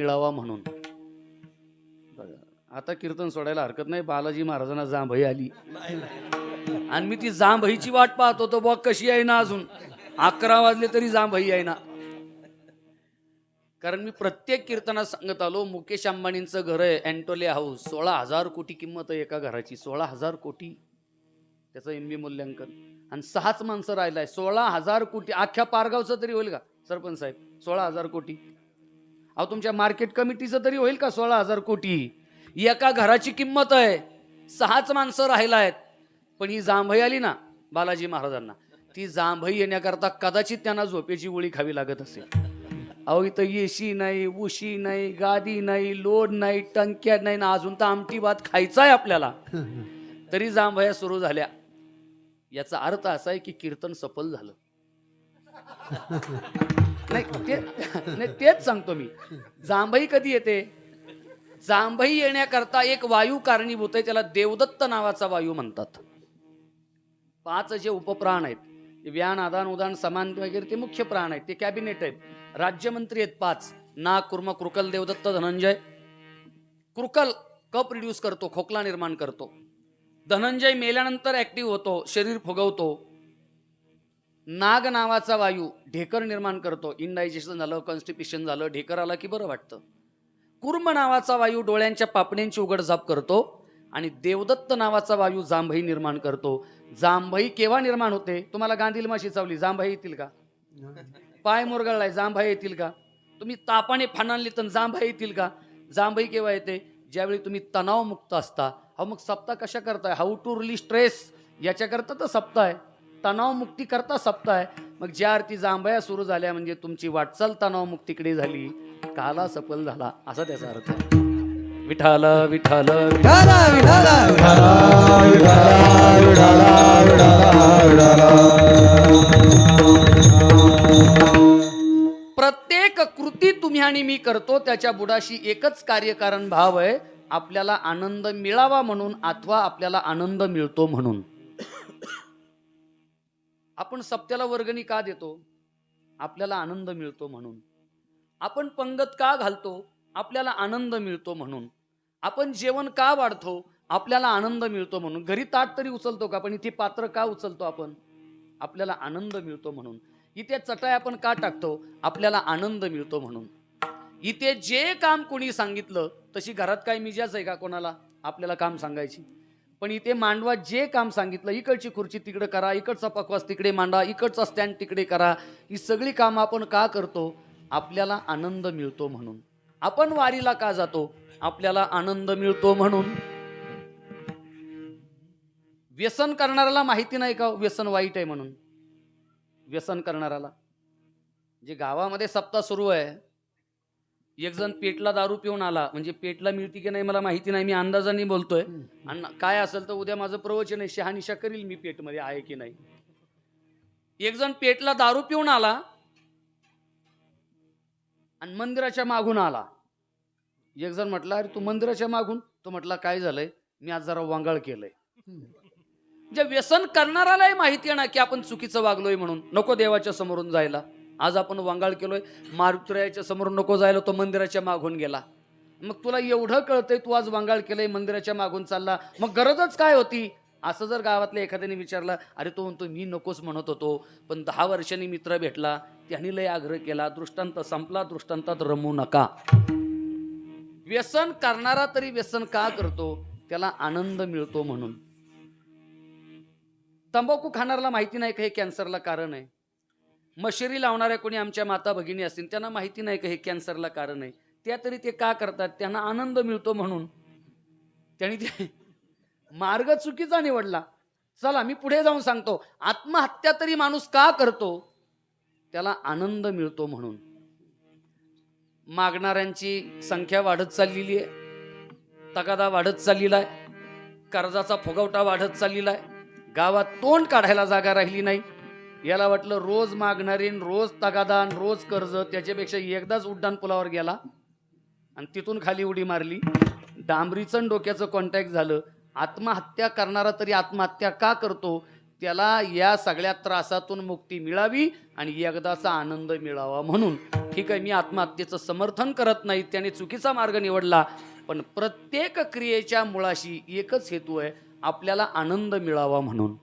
मिळावा म्हणून. आता कीर्तन सोडायला हरकत नाही. बालाजी महाराजांना जांभई आली. आणि मी ती जांभईची वाट पाहत होतो. बघ कशी आहे ना अजून? अकरा वाजले तरी जांभई आहे ना? कारण मी प्रत्येक कीर्तनात सांगत आलो मुकेश अंबानींचं घर आहे अँटोले हाऊस सोळा हजार कोटी किंमत आहे एका घराची. सोळा हजार कोटी. त्याचं एम बी मूल्यांकन. आणि सहाच माणसं राहिलाय. सोळा हजार कोटी. अख्ख्या पारगावचं तरी होईल का? सरपंच साहेब सोळा हजार कोटी. अहो तुमच्या मार्केट कमिटीचं तरी होईल का सोळा हजार कोटी? एका घराची किंमत आहे. सहाच माणसं राहिला आहेत पण ही जांभई आली ना बालाजी महाराजांना ती जांभई येण्याकरता कदाचित त्यांना झोपेची गोळी खावी लागत असेल. अहो इथं येशी नाही उशी नाही गादी नाही लोड नाही टंक्या नाही ना अजून तर आमटी भात खायचा आहे आपल्याला. तरी जांभया सुरू झाल्या. याचा अर्थ असा आहे की कीर्तन सफल झालं. नाही ते नाही तेच सांगतो मी. जांभई कधी येते? जांभई येण्याकरता एक वायू कारणीभूत आहे त्याला देवदत्त नावाचा वायू म्हणतात. पाच जे उपप्राण आहेत व्यान आदान उदान समान वगैरे ते मुख्य प्राण आहेत ते कॅबिनेट आहेत. राज्यमंत्री आहेत पाच. नाग कुर्म कृकल देवदत्त धनंजय. कृकल कप रिड्यूस करतो खोकला निर्माण करतो. धनंजय मेल्यानंतर ऍक्टिव्ह होतो शरीर फुगवतो. नाग नावाचा वायू ढेकर निर्माण करतो. इंडायजेशन झालं कॉन्स्टिपेशन झालं ढेकर आला की बरं वाटतं. कुर्म नावाचा वायू डोळ्यांच्या पापण्यांची उघडझाप करतो आणि देवदत्त नावाचा वायू जांभई निर्माण करतो. जांभई केव्हा निर्माण होते? तुम्हाला गांधील माशी चावली जांभई येतील का? पाय मुरगळलाय जांभई येतील का? तुम्ही तापाने फानानली तर जांभई येतील का? जांभई केव्हा येते? ज्यावेळी तुम्ही तणावमुक्त असता. हा मग सप्ताह कशा करताय? हाऊ टू रिलीज स्ट्रेस याच्याकरता तर सप्ताह आहे. तणावमुक्ती करता सप्ताह आहे. मग ज्या अर्थी जांभया सुरू झाल्या म्हणजे तुमची वाटचाल तणावमुक्तीकडे झाली. काला सफल झाला. असा त्याचा अर्थ आहे. विठाल विठाल विठाला. प्रत्येक कृती तुम्ही आणि मी करतो त्याच्या बुडाशी एकच कार्यकारण भाव आहे. आपल्याला आनंद मिळावा म्हणून अथवा आपल्याला आनंद मिळतो म्हणून. आपण सप्त्याला वर्गणी का देतो? आपल्याला आनंद मिळतो म्हणून. आपण पंगत का घालतो? आपल्याला आनंद मिळतो म्हणून. आपण जेवण का वाढतो? आपल्याला आनंद मिळतो म्हणून. घरी ताट तरी उचलतो का? पण इथे पात्र का उचलतो आपण? आपल्याला आनंद मिळतो म्हणून. इथे चटाई आपण का टाकतो? आपल्याला आनंद मिळतो म्हणून. इथे जे काम कोणी सांगितलं तशी घरात काय मिजाच आहे का कोणाला? आपल्याला काम सांगायची? पण इथे मांडवा जे काम सांगितलं इकडची खुर्ची तिकडे करा इकडचा पकवास तिकडे मांडा इकडचा स्टँड तिकडे करा ही सगळी कामं आपण का करतो? आपल्याला आनंद मिळतो म्हणून. आपण वारीला का जातो? आपल्याला आनंद मिळतो म्हणून. व्यसन करणाऱ्याला माहिती नाही का हो? व्यसन वाईट आहे म्हणून. व्यसन करणाऱ्याला. जे गावामध्ये सप्ताह सुरू आहे एक जण पेटला दारू पिऊन आला. म्हणजे पेटला मिळती की नाही मला माहिती नाही मी अंदाजाने बोलतोय. आणि काय असेल तर उद्या माझं प्रवचन आहे शहानिशा करील मी पेटमध्ये आहे की नाही. एक जण पेटला दारू पिऊन आला आणि मंदिराच्या मागून आला. एक जण म्हटला अरे तू मंदिराच्या मागून? तो म्हटला काय झालंय? मी आज जरा वांगाळ केलंय. जे व्यसन करणारालाही माहिती आहे ना की आपण चुकीचं वागलोय म्हणून. नको देवाच्या समोरून जायला. आज आपण वांगाळ केलोय. मारुतरायाच्या समोरून नको जायला तो मंदिराच्या मागून गेला. मग तुला एवढं कळतंय तू आज वांगाळ केलंय मंदिराच्या मागून चालला. मग गरजच काय होती? असं जर गावातल्या एखाद्याने विचारलं अरे तो म्हणतो मी नकोच म्हणत होतो पण दहा वर्षांनी मित्र भेटला त्यांनी लय आग्रह केला दृष्टांत संपला दृष्टांतात रमू नका. व्यसन करणारा तरी व्यसन का करतो? त्याला आनंद मिळतो म्हणून. तंबाखू खाणाऱ्याला माहिती नाही का हे कॅन्सरला कारण आहे? मशेरी लावणाऱ्या कोणी आमच्या माता भगिनी असतील त्यांना माहिती नाही का हे कॅन्सरला कारण आहे? त्या तरी ते का करतात? त्यांना आनंद मिळतो म्हणून. त्यांनी ते मार्ग चुकीचा निवडला. चला मी पुढे जाऊन सांगतो. आत्महत्या तरी माणूस का करतो? त्याला आनंद मिळतो म्हणून. मागणाऱ्यांची संख्या वाढत चाललेली आहे. तगादा वाढत चाललेला आहे. कर्जाचा फुगवटा वाढत चाललेला आहे. गावात तोंड काढायला जागा राहिली नाही. याला वाटलं रोज मागणारी रोज तगादान रोज कर्ज त्याच्यापेक्षा एकदाच उड्डाण पुलावर गेला आणि तिथून खाली उडी मारली. डांबरीचं डोक्याचं कॉन्टॅक्ट झालं. आत्महत्या करणारा तरी आत्महत्या का करतो? त्याला या सगळ्या त्रासातून मुक्ती मिळावी आणि एकदाचा आनंद मिळावा म्हणून. ठीक आहे मी आत्महत्येचं समर्थन करत नाही त्याने चुकीचा मार्ग निवडला पण प्रत्येक क्रियेच्या मुळाशी एकच हेतू आहे आपल्याला आनंद मिळावा म्हणून.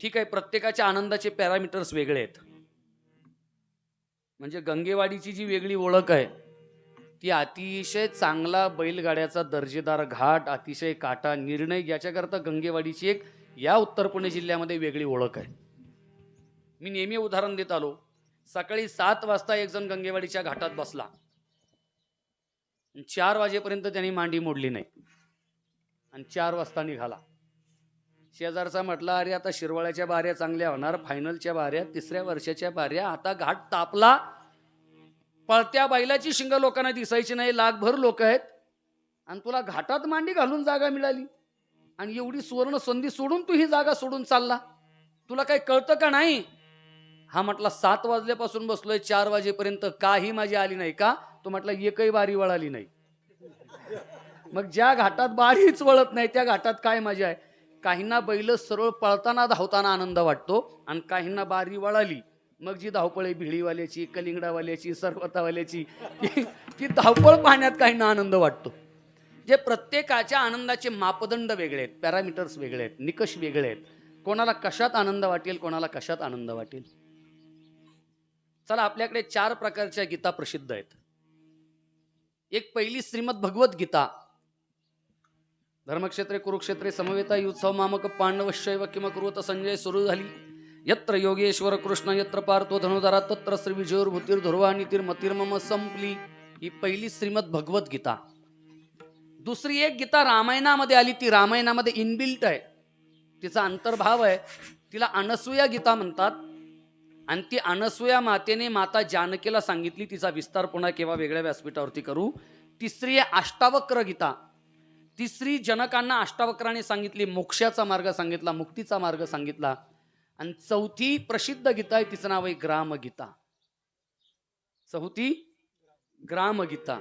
ठीक आहे प्रत्येकाच्या आनंदाचे पॅरामीटर्स वेगळे आहेत. म्हणजे गंगेवाडीची जी वेगळी ओळख आहे ती अतिशय चांगला बैलगाड्याचा दर्जेदार घाट अतिशय काटा निर्णय याच्याकरता गंगेवाडीची एक या उत्तर पुणे जिल्ह्यामध्ये वेगळी ओळख आहे. मी नेहमी उदाहरण देत आलो सकाळी सात वाजता एक जण गंगेवाडीच्या घाटात बसला. चार वाजेपर्यंत त्यांनी मांडी मोडली नाही. आणि चार वाजता निघाला. शेजारचा म्हटला अरे आता शिरवाळ्याच्या बाऱ्या चांगल्या होणार फायनलच्या बाऱ्या तिसऱ्या वर्षाच्या बाऱ्या आता घाट तापला पळत्या बैलाची शिंग लोकांना दिसायची नाही लाखभर लोक आहेत आणि तुला घाटात मांडी घालून जागा मिळाली. आणि एवढी सुवर्ण संधी सोडून तू ही जागा सोडून चालला. तुला काही कळतं का नाही? हा म्हटला सात वाजल्यापासून बसलोय चार वाजेपर्यंत काही माझी आली नाही का? तो म्हटला एकही बारी वळाली नाही. मग ज्या घाटात बारीच वळत नाही त्या घाटात काय मजा आहे? काहींना बैल सरळ पळताना धावताना आनंद वाटतो आणि काहींना बारी वळाली मग जी धावपळ आहे भिळीवाल्याची कलिंगडावाल्याची सरवतावाल्याची ती- ती धावपळ पाहण्यात काहींना आनंद वाटतो. जे प्रत्येकाच्या आनंदाचे मापदंड वेगळे आहेत पॅरामीटर्स वेगळे आहेत निकष वेगळे आहेत. कोणाला कशात आनंद वाटेल कोणाला कशात आनंद वाटेल? चला आपल्याकडे चार प्रकारच्या गीता प्रसिद्ध आहेत. एक पहिली श्रीमद भगवत गीता धर्मक्षेत्रे कुरुक्षेत्रे समवेता युत्सव मामक पांडव शैव किम कुरुत संजय सुरू झाली. यत्र योगेश्वर कृष्ण यत्र पार्थो धनुधारा तत्र श्री विजयोर्भूतीर ध्रुवा नितीर संपली. ही पहिली श्रीमद भगवत गीता. दुसरी एक गीता रामायणामध्ये आली ती रामायणामध्ये इनबिल्ट आहे. तिचा अंतर्भाव आहे तिला अनसूया गीता म्हणतात. आणि ती अनसूया मातेने माता जानकीला सांगितली तिचा विस्तार पुन्हा केव्हा वेगळ्या व्यासपीठावरती करू. तिसरी आहे अष्टावक्र गीता. तिसरी जनकांना अष्टावक्राने सांगितली मोक्षाचा मार्ग सांगितला मुक्तीचा मार्ग सांगितला. आणि चौथी प्रसिद्ध गीता आहे तिचं नाव आहे ग्रामगीता. चौथी ग्रामगीता.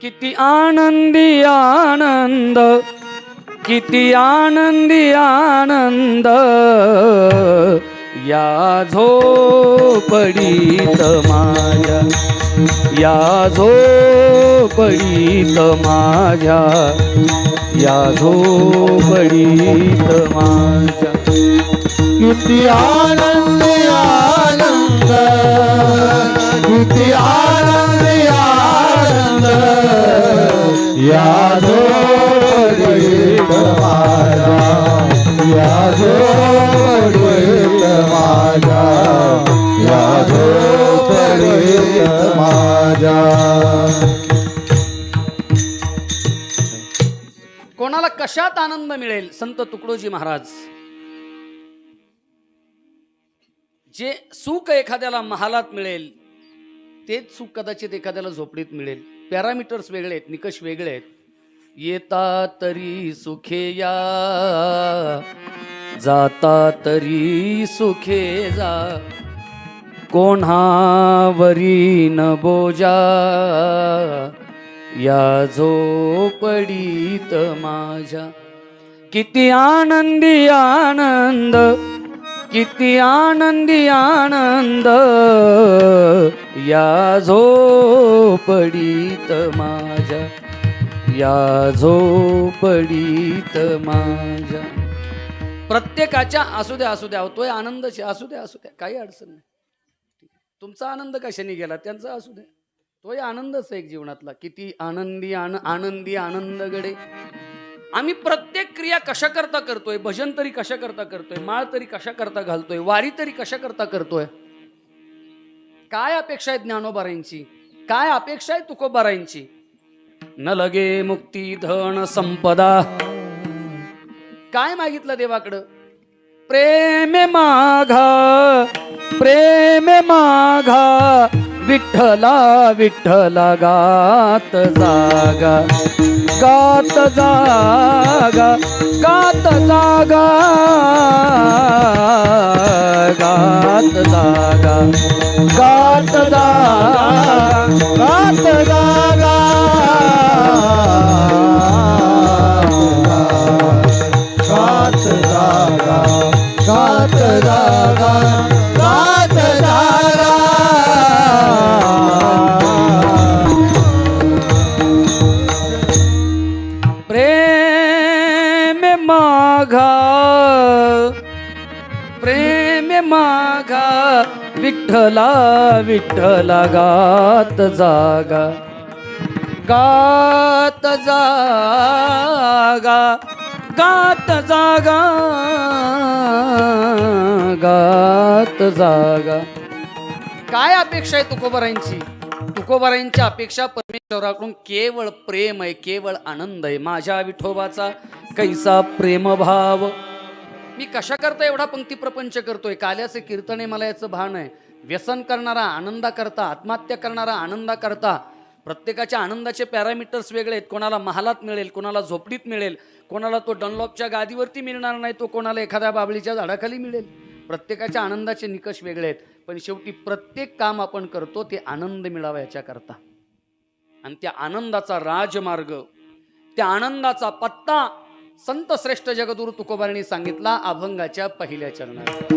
किती आनंदी आनंद किती आनंदी आनंद. या झोपडीत माया या झोपडीत माझ्या या झोपडीत माझ्या. किती आनंद आनंद माझ्या. कोणाला कशात आनंद मिळेल संत तुकडोजी महाराज? जे सुख एखाद्याला महालात मिळेल तेच सुख कदाचित एखाद्याला झोपडीत मिळेल. पॅरामीटर्स वेगळे आहेत निकष वेगळे आहेत. येता तरी सुखे या जाता तरी सुखे जा. कोणावरी न बोजा या झोपडीत माझ्या. किती आनंदी आनंद किती आनंदी आनंद या झोपडीत माझ्या. या झोपडीत माझ्या. प्रत्येकाच्या असू द्या असू द्या तोय आनंदाची असू द्या असू द्या काही अडचण नाही. तुमचा आनंद कशाने गेला? त्यांचा असू दे. तोही आनंदच आहे एक जीवनातला. किती आनंदी आन आनंदी आनंद गडे आम्ही प्रत्येक क्रिया कशा करता करतोय? भजन तरी कशा करता करतोय? माळ तरी कशा करता घालतोय? वारी तरी कशा करता करतोय? काय अपेक्षा आहे ज्ञानोबारांची काय अपेक्षा आहे तुकोबारांची न लगे मुक्ती धन संपदा. काय मागितलं देवाकडं? प्रेम माघा प्रेम माघा विठ्ठला विठ्ठला गात जागा गात जागा गात जागा गात जागा गात जागा. माघा प्रेम माघा विठ्ठला विठ्ठला गात जागा. गात जागा गात जागा गात जागा. काय अपेक्षा आहे तुकोबरांची? तुकोबारायांच्या अपेक्षा परमेश्वराकडून केवळ प्रेम आहे केवळ आनंद आहे. माझ्या विठोबाचा कैसा प्रेमभाव. मी कशा करता एवढा पंक्ती प्रपंच करतोय? काल्याचे कीर्तन आहे मला याचं भान आहे. व्यसन करणारा आनंदा करता आत्महत्या करणारा आनंदा करता प्रत्येकाच्या आनंदाचे पॅरामीटर्स वेगळे आहेत. कोणाला महालात मिळेल कोणाला झोपडीत मिळेल कोणाला तो डनलॉपच्या गादीवरती मिळणार नाही तो कोणाला एखाद्या बाबळीच्या झाडाखाली मिळेल. प्रत्येकाच्या आनंदाचे निकष वेगळे आहेत पण शेवटी प्रत्येक काम आपण करतो ते आनंद मिळावा याच्याकरता. आणि त्या आनंदाचा राजमार्ग त्या आनंदाचा पत्ता संत श्रेष्ठ जगदुरु तुकोबारांनी सांगितला अभंगाच्या पहिल्या चरणात.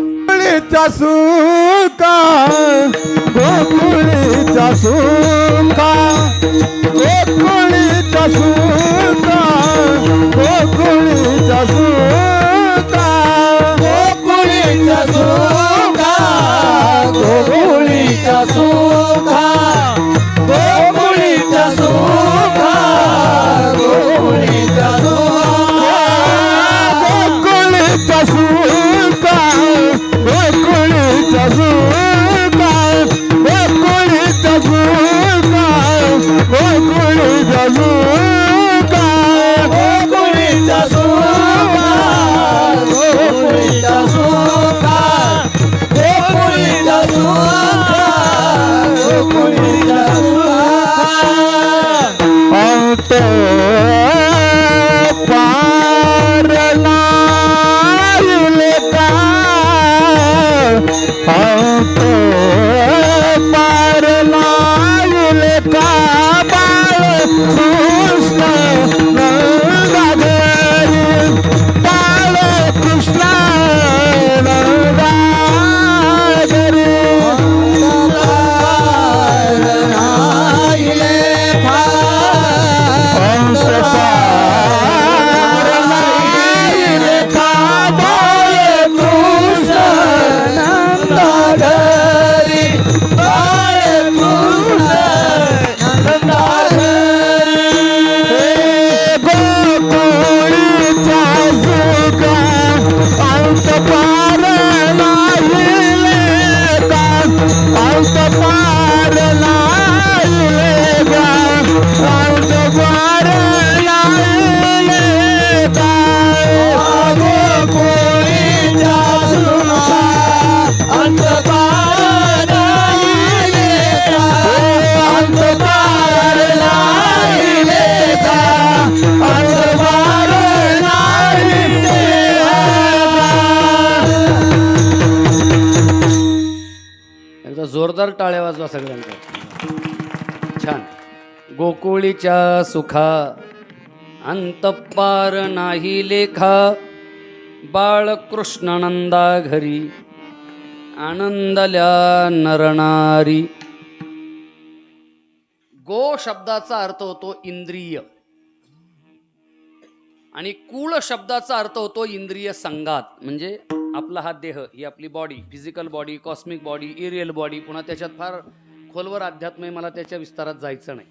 जोरदार टाळ्या वाजवा सगळ्यांचा. छान. गोकुळीच्या सुखा अंतपार नाही लेखा बाळकृष्णानंदा घरी आनंदल्या नरणारी. गो शब्दाचा अर्थ होतो इंद्रिय. आणि कुळ शब्दाचा अर्थ होतो इंद्रिय संघात. म्हणजे आपला हा देह ही आपली body physical body cosmic body ethereal body पुन्हा त्याच्यात फार खोलवर अध्यात्म आहे मला त्याच्या विस्तारात जायचं नाही.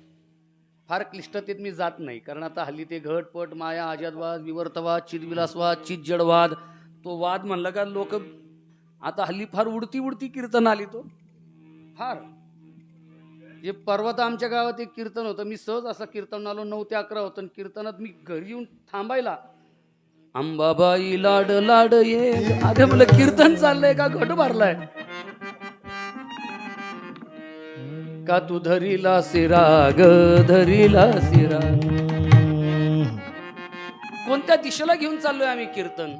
फार क्लिष्टतेत मी जात नाही कारण आता हल्ली ते घटपट माया आजादवाद विवर्तवाद चिदविलासवाद चितजडवाद तो वाद म्हणलं का लोक आता हल्ली फार उडती उडती कीर्तन आली तो. फार. जे पर्वत आमच्या गावात एक कीर्तन होतं. मी सहज असं कीर्तन आलो नऊ ते अकरा होतं. आणि कीर्तनात मी घरी येऊन थांबायला अंबाबाई लाड लाड ये. अरे मला कीर्तन चाललंय का? घट भरलाय का तू धरीला सिरा ग धरीला सिरा कोणत्या दिशेला घेऊन चाललोय आम्ही कीर्तन?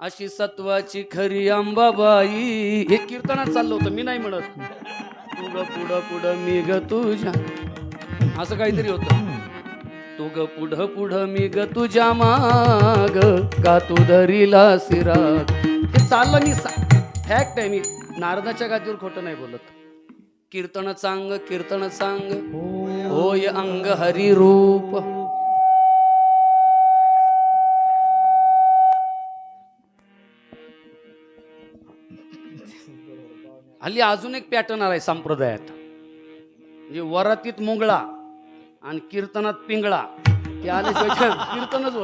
अशी सत्वाची खरी अंबाबाई. हे कीर्तनात चाललं होतं. मी नाही म्हणत. ग पुढं पुढं मी ग तुझ्या. असं काहीतरी होतं. तू ग पुढं पुढं मी ग तुझ्या माग का तू धरीला सिरा हे चाललं मी फॅक्ट आहे मी. नारदाच्या गादीवर खोटं नाही बोलत. कीर्तन चांग कीर्तन चांग. होय अंग हरी रूप. हल्ली अजून एक पॅटर्न आलाय संप्रदायात. म्हणजे वरातीत मुंगळा आणि कीर्तनात पिंगळा. ते आले कीर्तनच होत